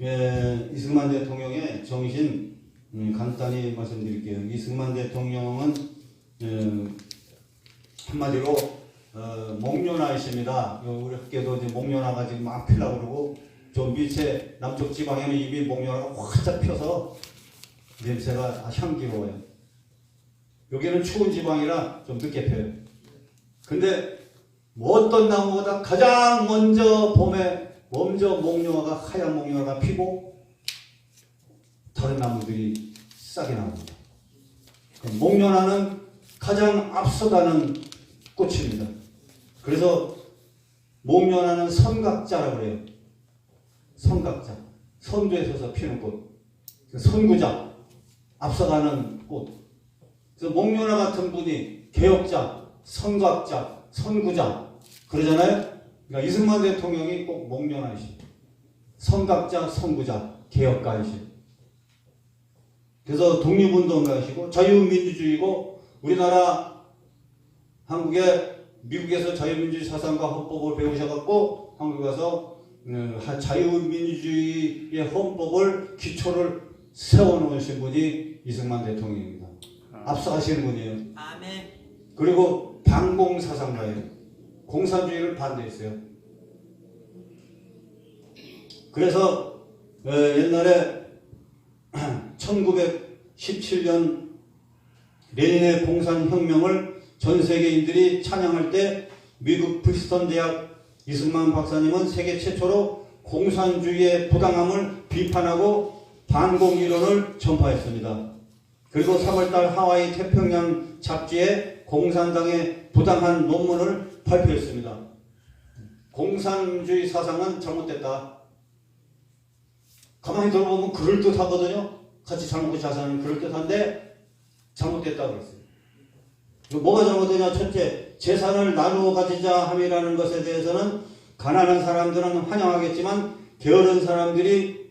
예, 이승만 대통령의 정신 음, 간단히 말씀드릴게요. 이승만 대통령은 음, 한마디로 어, 목련아이십니다. 요 우리 학교도 이제 목련아가 지금 막 피려고 그러고 저 밑에 남쪽 지방에는 입이 목련아가 활짝 펴서 냄새가 향기로워요. 여기는 추운 지방이라 좀 늦게 펴요. 근데 뭐 어떤 나무보다 가장 먼저 봄에 먼저 목련화가 하얀 목련화가 피고 다른 나무들이 싹이 나옵니다. 그 목련화는 가장 앞서가는 꽃입니다. 그래서 목련화는 선각자라고 그래요. 선각자. 선두에 서서 피는 꽃. 그 선구자. 앞서가는 꽃. 그래서 목련화 같은 분이 개혁자, 선각자, 선구자 그러잖아요. 그러니까 이승만 대통령이 꼭 목련화이시. 선각자, 선구자, 개혁가이시. 그래서 독립운동가이시고 자유민주주의고 우리나라 한국에 미국에서 자유민주주의 사상과 헌법을 배우셔갖고 한국에 가서 음, 하- 자유민주주의의 헌법을 기초를 세워놓으신 분이 이승만 대통령입니다. 앞서가시는 분이에요. 아멘. 그리고 반공 사상가예요. 공산주의를 반대했어요. 그래서 어, 옛날에 1917년 레닌의 공산혁명을 전 세계인들이 찬양할 때 미국 프리스턴 대학 이승만 박사님은 세계 최초로 공산주의의 부당함을 비판하고 반공 이론을 전파했습니다. 그리고 3월달 하와이 태평양 잡지에 공산당의 부당한 논문을 발표했습니다. 공산주의 사상은 잘못됐다. 가만히 들어보면 그럴듯하거든요. 같이 잘 먹고 잘 사는 그럴듯한데 잘못됐다 그랬어요. 뭐가 잘못되냐? 첫째, 재산을 나누어 가지자 함이라는 것에 대해서는 가난한 사람들은 환영하겠지만 게으른 사람들이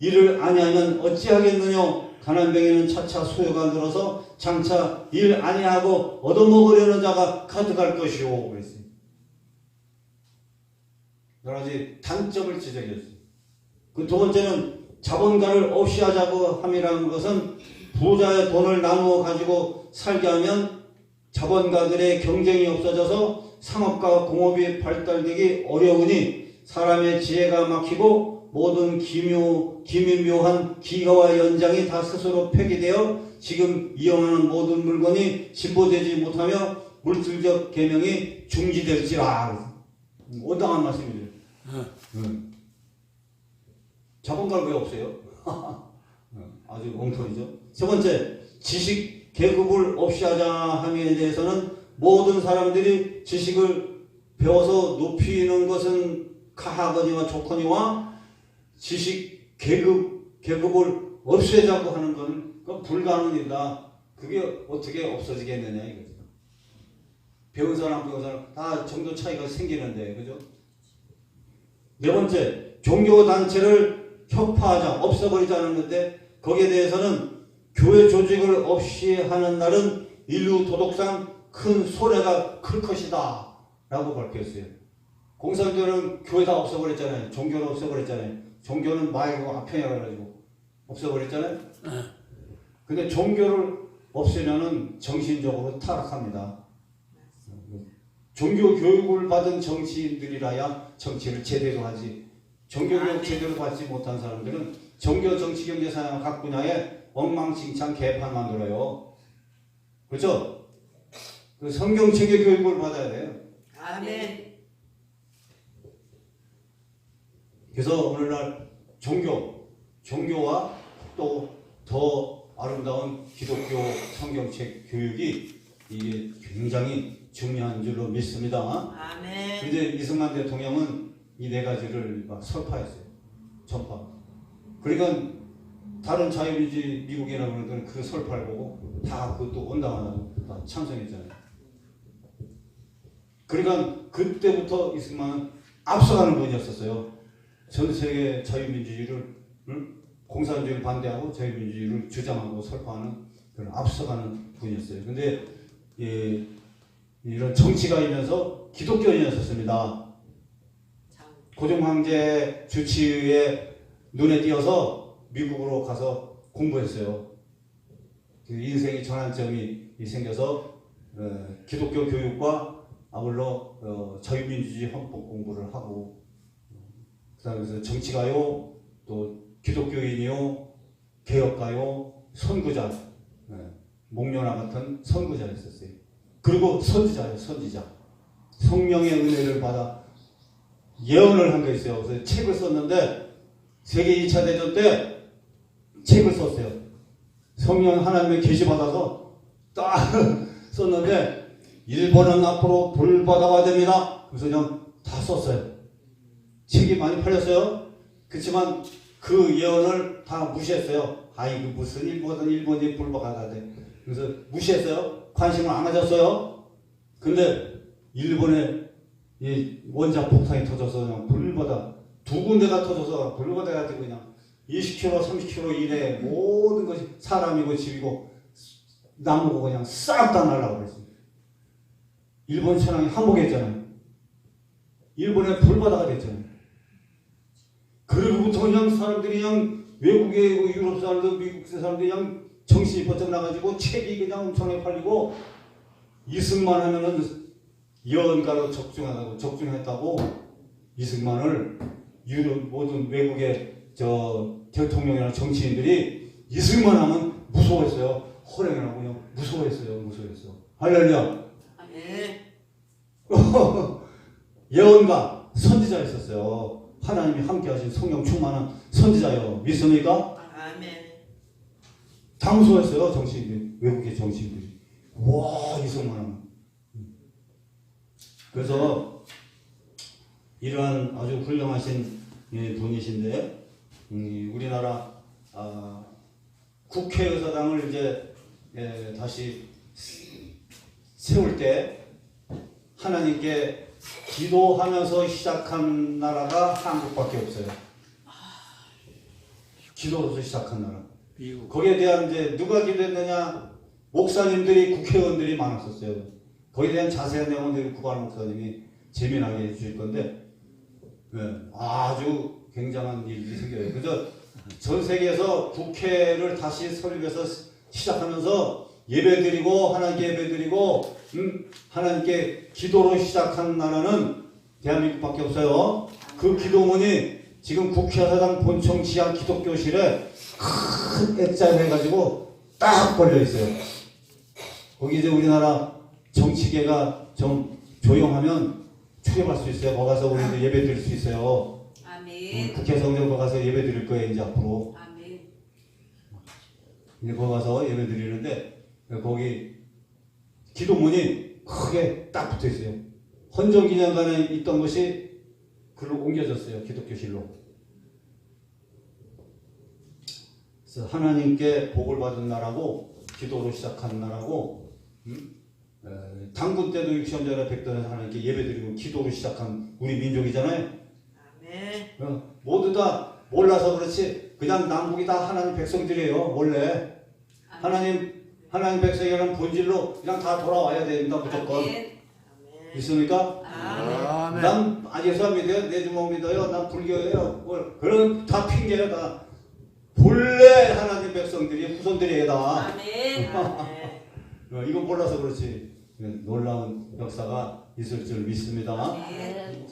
이를 아니하면 어찌하겠느냐? 가난뱅이는 차차 수요가 늘어서 장차 일 아니하고 얻어먹으려는 자가 가득할 것이오. 여러 가지 단점을 지적했어요. 그 두 번째는 자본가를 없이 하자고 함이라는 것은 부자의 돈을 나누어 가지고 살게 하면 자본가들의 경쟁이 없어져서 상업과 공업이 발달되기 어려우니 사람의 지혜가 막히고 모든 기묘, 기민묘한 기가와 연장이 다 스스로 폐기되어 지금 이용하는 모든 물건이 진보되지 못하며 물질적 계명이 중지될지라. 온당한 말씀이죠. 음. 자본가는 왜 없어요? 아주 엉터리죠. 세 번째, 지식 계급을 없이 하자 함에 대해서는 모든 사람들이 지식을 배워서 높이는 것은 가하거니와 좋거니와 지식 계급 계급을 없애자고 하는 것은 불가능이다. 그게 어떻게 없어지겠느냐 이거죠. 배운 사람 배운 사람 다 정도 차이가 생기는데 그죠? 네 번째, 종교 단체를 혁파하자, 없애버리자는 건데 거기에 대해서는 교회 조직을 없이 하는 날은 인류 도덕상 큰 손해가 클 것이다 라고 밝혔어요. 공산주의는 교회 다 없애버렸잖아요. 종교를 없애버렸잖아요. 종교는 마이고 아편이라 가지고 없애버렸잖아요. 근데 종교를 없애면은 정신적으로 타락합니다. 종교 교육을 받은 정치인들이라야 정치를 제대로 하지. 종교 교육 제대로 받지 못한 사람들은 종교 정치 경제 사양 각 분야에 엉망진창 개판 만들어요. 그렇죠? 그 성경 체계 교육을 받아야 돼요. 아멘. 그래서 오늘날 종교, 종교와 또 더 아름다운 기독교 성경책 교육이 이게 굉장히 중요한 줄로 믿습니다. 아멘. 근데 이승만 대통령은 이 네 가지를 막 설파했어요. 전파. 그러니까 다른 자유민주주의 미국이나 그런 그 설파를 보고 다 그것도 온당하다고 다 찬성했잖아요. 그러니까 그때부터 이승만은 앞서가는 분이었었어요. 전 세계 자유민주주의를 응? 공산주의를 반대하고 자유민주주의를 주장하고 설파하는 그런 앞서가는 분이었어요. 근데 예, 이런 정치가이면서 기독교인이었었습니다. 참. 고종 황제 주치의의 눈에 띄어서 미국으로 가서 공부했어요. 그 인생의 전환점이 생겨서 어, 기독교 교육과 아울러 어, 자유민주주의 헌법 공부를 하고 그래서 정치가요 또 기독교인이요 개혁가요 선구자 예, 목련화 같은 선구자였었어요. 그리고 선지자예요 선지자 성령의 은혜를 받아 예언을 한 게 있어요. 그래서 책을 썼는데 세계 2차 대전 때 책을 썼어요. 성령 하나님의 계시 받아서 딱 썼는데 일본은 앞으로 불바다가 됩니다. 그래서 그냥 다 썼어요. 책이 많이 팔렸어요. 그렇지만 그 예언을 다 무시했어요. 아이 그 무슨 일본은 일본이 돼. 그래서 무시했어요. 관심을 안 가졌어요. 근데 일본에 이 원자 폭탄이 터져서 그냥 불바다 두 군데가 터져서 불바다 같은 그냥 20km, 30km 이내에 모든 것이 사람이고 집이고 나무고 그냥 싹 다 날라버렸습니다. 일본 천황이 항복했잖아요. 일본의 불바다가 됐잖아요. 그리고부터 그냥 사람들이 그냥 외국에 뭐 유럽 사람들, 미국 사람들이 그냥 정신이 번쩍 나가지고 책이 그냥 엄청나게 팔리고 이승만 하면은 예언가로 적중하다고 적중했다고 이승만을 유럽 모든 외국의 저 대통령이나 정치인들이 이승만 하면 무서워했어요. 호랭이라고 그냥 무서워했어요. 무서워했어. 할렐루야. 아멘. 예언가 선지자였었어요. 하나님이 함께하신 성령 충만한 선지자요. 믿습니까? 아멘. 다 무서워했어요. 정치인들 외국의 정치인들이. 와 하면. 그래서 이러한 아주 훌륭하신 예, 분이신데 음, 우리나라 아, 국회의사당을 이제 예, 다시 세울 때 하나님께 기도하면서 시작한 나라가 한국밖에 없어요. 기도로서 시작한 나라. 미국. 거기에 대한 이제 누가 기도했느냐 목사님들이 국회의원들이 많았었어요. 거기에 대한 자세한 내용은 이제 구관 목사님이 재미나게 해주실 건데 네, 아주 굉장한 일이 생겨요. 그래서 전 세계에서 국회를 다시 설립해서 시작하면서 예배드리고 하나님께 예배드리고 음, 하나님께 기도로 시작한 나라는 대한민국밖에 없어요. 그 기도문이 지금 국회의사당 본청 지하 기독교실에 큰 액자로 해가지고 딱 걸려 있어요. 거기 이제 우리나라 정치계가 좀 조용하면 출입할 수 있어요. 거기 가서 우리도 예배 드릴 수 있어요. 음, 아멘. 국회 성령 가서 예배 드릴 거예요, 이제 앞으로. 아멘. 이제 거기 가서 예배 드리는데, 거기 기도문이 크게 딱 붙어 있어요. 헌정기념관에 있던 것이 글로 옮겨졌어요, 기독교실로. 그래서 하나님께 복을 받은 나라고, 기도로 시작한 나라고, 음? 에, 당군 때도 육천전에 백전에 하나님께 예배드리고 기도로 시작한 우리 민족이잖아요. 어, 모두 다 몰라서 그렇지 그냥 남북이 다 하나님 백성들이에요 원래 하나님 하나님 백성이라는 본질로 그냥 다 돌아와야 됩니다 무조건 아멘. 있습니까? 아멘. 난 아예수 믿어요 내 주먹 믿어요 난 불교예요 뭘 그런 다 핑계야 다 본래 하나님 백성들이 후손들이에요 다 아멘. 아멘. 어, 이거 몰라서 그렇지 놀라운 역사가 있을 줄 믿습니다. 아멘.